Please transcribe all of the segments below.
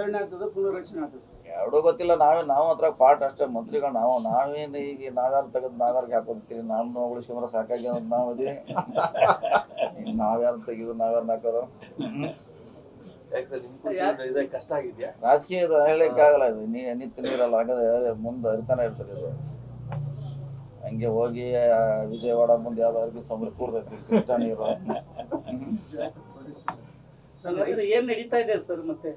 ವಿಸ್ತರಣೆ ಆಗ್ತದೆ ಪುನರ್ರಚನೆ ಆಗ್ತದೆ ಸರ್. ಎರಡೂ ಗೊತ್ತಿಲ್ಲ ನಾವೇ ನಾವು ಹತ್ರ ಪಾಠ ಅಷ್ಟೇ ಮಂತ್ರಿಗಳು ನಾವು ನಾವೇನು ಈಗ ನಾವ್ಯಾರು ತೆಗೆದು ನಾವ್ಯಾರಿಗೆ ಹಾಕೋತೀವಿ ನಮ್ಮ ಉಳಿಸ್ಕೊಂಡ್ರೆ ಸಾಕಾಗಿ ಅನ್ನೋದು ನಾವು ಇದೀವಿ. ನಾವ್ಯಾರು ತೆಗೆದು ನಾವ್ಯಾರು ಹಾಕೋರು ಕಷ್ಟ ಆಗಿದ್ಯಾ? ರಾಜಕೀಯದ ಹೇಳಲಿಕ್ಕಾಗಲ್ಲ ಇದು ನೀ ನಿತ್ಯ ನೀರಲ್ಲ ಹಾಗಾದ್ರೆ ಮುಂದೆ ಹರಿತಾನೆ ಇರ್ತದೆ ಇದು. ಹಂಗೆ ಹೋಗಿ ವಿಜಯವಾಡ ಮುಂದೆ ಯಾವ್ದಾದ್ರು ಸಮುದ್ರ ಕೂರ್ತೈತಿ ಕೃಷ್ಣ ನೀರು. ಏನ್ ನಡೀತಾ ಇದೆ ಸರ್ ಮತ್ತೆ?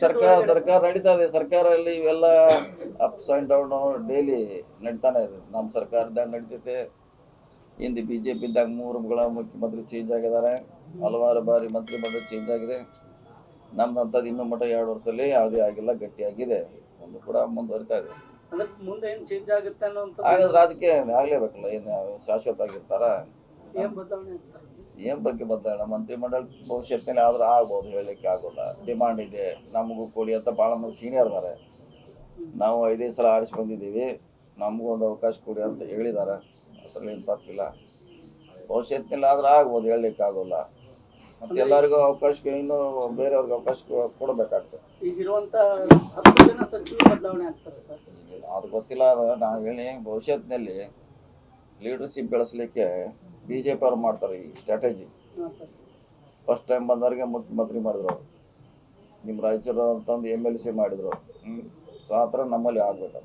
ಸರ್ಕಾರ ಸರ್ಕಾರ ನಡೀತಾ ಇದೆ. ಸರ್ಕಾರದಲ್ಲಿ ಇವೆಲ್ಲ ಅಪ್ಸ್ ಅಂಡ್ ಡೌನ್ ಡೈಲಿ ನಡೀತಾನೆ ಇದೆ. ನಮ್ಮ ಸರ್ಕಾರದಾಗ ನಡೀತೈತೆ. ಹಿಂದೆ ಬಿ ಜೆ ಪಿದಾಗ ಮೂರುಗಳ ಮುಖ್ಯಮಂತ್ರಿ ಚೇಂಜ್ ಆಗಿದ್ದಾರೆ. ಹಲವಾರು ಬಾರಿ ಮಂತ್ರಿಮಂಡಲ ಚೇಂಜ್ ಆಗಿದೆ. ನಮ್ದಂಥದ್ದು ಇನ್ನೂ ಮಟ್ಟ ಎರಡು ವರ್ಷದಲ್ಲಿ ಯಾವುದೇ ಆಗಿಲ್ಲ ಗಟ್ಟಿಯಾಗಿದೆ. ಒಂದು ಕೂಡ ಮುಂದುವರಿತಾ ಇದೆ. ಮುಂದೆ ಆಗುತ್ತೆ ರಾಜಕೀಯ ಆಗ್ಲೇಬೇಕಲ್ಲ. ಏನು ಶಾಶ್ವತ ಆಗಿರ್ತಾರ ಏನ್ ಬಗ್ಗೆ ಬದಲಾವಣೆ ಮಂತ್ರಿಮಂಡಲ ಭವಿಷ್ಯತ್ತಿನಲ್ಲಿ ಆದ್ರೆ ಆಗ್ಬೋದು ಹೇಳಲಿಕ್ಕೆ ಆಗೋಲ್ಲ. ಡಿಮಾಂಡ್ ಇದೆ ನಮಗೂ ಕೊಡಿ ಅಂತ ಭಾಳ ಮಂದಿ ಸೀನಿಯರ್ ಇದಾರೆ. ನಾವು ಐದೈದು ಸಲ ಆರಿಸಿ ಬಂದಿದ್ದೀವಿ ನಮಗೂ ಒಂದು ಅವಕಾಶ ಕೊಡಿ ಅಂತ ಹೇಳಿದ್ದಾರೆ ಅದರಲ್ಲಿ ಏನು ತಪ್ಪಿಲ್ಲ. ಭವಿಷ್ಯತ್ತಿನಲ್ಲಿ ಆದ್ರೆ ಆಗ್ಬೋದು ಹೇಳಲಿಕ್ಕೆ ಆಗೋಲ್ಲ. ಮತ್ತೆ ಎಲ್ಲರಿಗೂ ಅವಕಾಶ ಇನ್ನು ಬೇರೆಯವ್ರಿಗೆ ಅವಕಾಶ ಕೊಡಬೇಕಾಗ್ತದೆ. ಈಗಿರುವಂತ ಹತ್ತು ಜನ ಸಚಿವರು ಬದಲಾವಣೆ ಆಗ್ತಾರೆ ಸರ್. ಅದು ಗೊತ್ತಿಲ್ಲ ನಾವು ಹೇಳಿ ಭವಿಷ್ಯತ್ತಿನಲ್ಲಿ ಲೀಡರ್ಶಿಪ್ ಬೆಳೆಸಲಿಕ್ಕೆ ಬಿ ಜೆ ಪಿ ಅವ್ರು ಮಾಡ್ತಾರೆ ಈ ಸ್ಟ್ರಾಟಜಿ ಫಸ್ಟ್ ಟೈಮ್ ಬಂದವ್ರಿಗೆ ಮುಖ್ಯಮಂತ್ರಿ ಮಾಡಿದ್ರು ಅವರು. ನಿಮ್ಮ ರಾಯಚೂರು ಅಂತಂದು ಎಂ ಎಲ್ ಸಿ ಮಾಡಿದ್ರು ಸೊ ಆ ಥರ ನಮ್ಮಲ್ಲಿ ಆಗ್ಬೇಕು